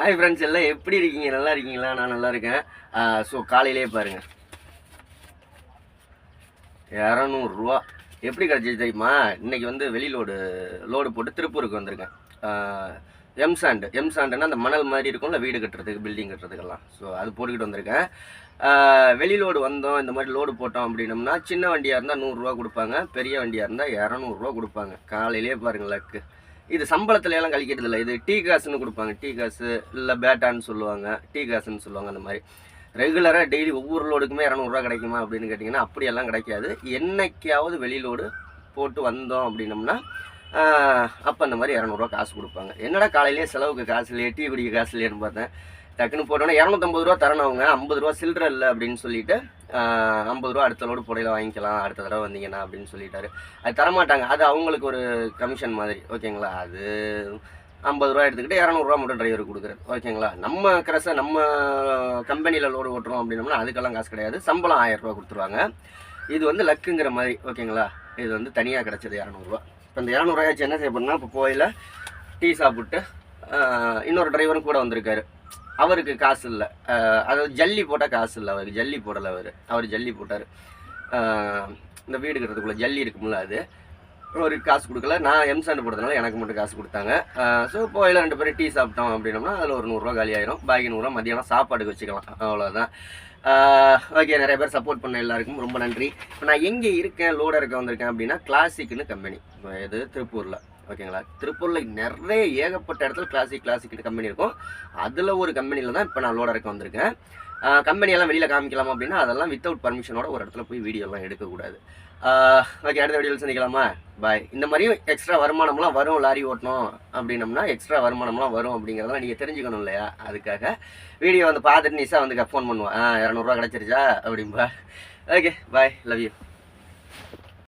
Hi friends எல்லாம் எப்படி இருக்கீங்க? நல்லா இருக்கீங்களா? நான் நல்லா இருக்கேன். ஸோ காலையிலே பாருங்கள் இரநூறுவா. எப்படி கிடச்சிது தெரியுமா? இன்னைக்கு வந்து வெளிலோடு லோடு போட்டு திருப்பூருக்கு வந்திருக்கேன். எம் சாண்டு எம் சாண்டுன்னா அந்த மணல் மாதிரி இருக்கும்ல வீடு கட்டுறதுக்கு பில்டிங் கட்டுறதுக்கெல்லாம். ஸோ அது போட்டுக்கிட்டு வந்திருக்கேன். வெளிலோடு வந்தோம். இந்த மாதிரி லோடு போட்டோம் அப்படின்னம்னா சின்ன வண்டியாக இருந்தால் நூறுரூவா கொடுப்பாங்க. பெரிய வண்டியாக இருந்தால் இரநூறுவா கொடுப்பாங்க. காலையிலே பாருங்கள் லக்கு இது சம்பளத்துல எல்லாம் கழிக்கிறது இல்லை இது டீ காசுன்னு கொடுப்பாங்க. டீ காசு இல்லை பேட்டான்னு சொல்லுவாங்க. டீ காசுன்னு சொல்லுவாங்க அந்த மாதிரி. ரெகுலராக டெய்லி ஒவ்வொரு லோடுக்குமே இரநூறுவா கிடைக்குமா அப்படின்னு கேட்டிங்கன்னா அப்படியெல்லாம் கிடைக்காது. என்னைக்காவது வெளிலோடு போட்டு வந்தோம் அப்படின்னம்னா அப்போ அந்த மாதிரி இரநூறுவா காசு கொடுப்பாங்க. என்னடா காலையிலேயே செலவுக்கு காசு இல்லையே டீ குடிக்க காசு இல்லையேன்னு பார்த்தேன். டக்குன்னு போட்டோன்னா இரநூத்தம்பது ரூபா தரணும் அவங்க. ஐம்பது ரூபா சில்லற இல்லை அப்படின்னு சொல்லிட்டு ஐம்பது ரூபா அடுத்த லோடு புடையில வாங்கிக்கலாம் அடுத்த தடவை வந்தீங்கன்னா அப்படின்னு சொல்லிட்டாரு. அது தரமாட்டாங்க. அது அவங்களுக்கு ஒரு கமிஷன் மாதிரி. ஓகேங்களா? அது ஐம்பது ரூபா எடுத்துக்கிட்டு இரநூறுவா மட்டும் டிரைவருக்கு கொடுக்குறது ஓகேங்களா? நம்ம கிரஸை நம்ம கம்பெனியில் லோடு ஓட்டுறோம் அப்படின்னோம்னா அதுக்கெல்லாம் காசு கிடையாது. சம்பளம் ஆயிரம் ரூபா கொடுத்துருவாங்க. இது வந்து லக்குங்கிற மாதிரி. ஓகேங்களா? இது வந்து தனியாக கிடச்சது இரநூறுவா இப்போ இந்த இரநூறுவாயாச்சும் என்ன செய்ய இப்போ கோயிலில் டீ சாப்பிட்டு இன்னொரு டிரைவரும் கூட வந்திருக்காரு. அவருக்கு காசு இல்லை. அதாவது ஜல்லி போட்டால் காசு இல்லை அவருக்கு. ஜல்லி போடலை அவர். அவர் ஜல்லி போட்டார். இந்த வீடு கட்டுறதுக்குள்ள ஜல்லி இருக்கும்ல அது. அவருக்கு காசு கொடுக்கல. நான் எம்சாண்ட் போடுறதுனால எனக்கு மட்டும் காசு கொடுத்தாங்க. ஸோ போயில ரெண்டு பேரும் டீ சாப்பிட்டோம் அப்படின்னோம்னா அதில் ஒரு நூறுரூவா காலி ஆயிரும். பாக்கி நூறுரூவா மதியானம் சாப்பாடுக்கு வச்சுக்கலாம். அவ்வளோதான் ஓகே நிறைய பேர் சப்போர்ட் பண்ண எல்லாருக்கும் ரொம்ப நன்றி. இப்போ நான் எங்கே இருக்கேன் லோட இருக்க வந்திருக்கேன் அப்படின்னா கிளாசிக்னு கம்பெனி இது திருப்பூரில். ஓகேங்களா? திருப்பூரில் நிறைய ஏகப்பட்ட இடத்துல கிளாசிக் கிளாசிக்னு கம்பெனி இருக்கும். அதில் ஒரு கம்பெனியில் தான் இப்போ நான் லோட இருக்க வந்திருக்கேன். கம்பெனியெல்லாம் வெளியில் காமிக்கலாமா அப்படின்னா அதெல்லாம் வித்தவுட் பர்மிஷனோட ஒரு இடத்துல போய் வீடியோலாம் எடுக்கக்கூடாது. ஓகே அடுத்த வீடியோவில் சந்திக்கலாமா? பாய் இந்த மாதிரியும் எக்ஸ்ட்ரா வருமானம்லாம் வரும் லாரி ஓட்டணும் அப்படின்னம்னா எக்ஸ்ட்ரா வருமானம்லாம் வரும் அப்படிங்கிறதெல்லாம் நீங்கள் தெரிஞ்சுக்கணும் இல்லையா? அதுக்காக வீடியோ வந்து பார்த்துட்டு நீசாக வந்து ஃபோன் பண்ணுவேன் ஆ இரநூறுவா கிடச்சிருச்சா அப்படின்பா ஓகே பாய் லவ் யூ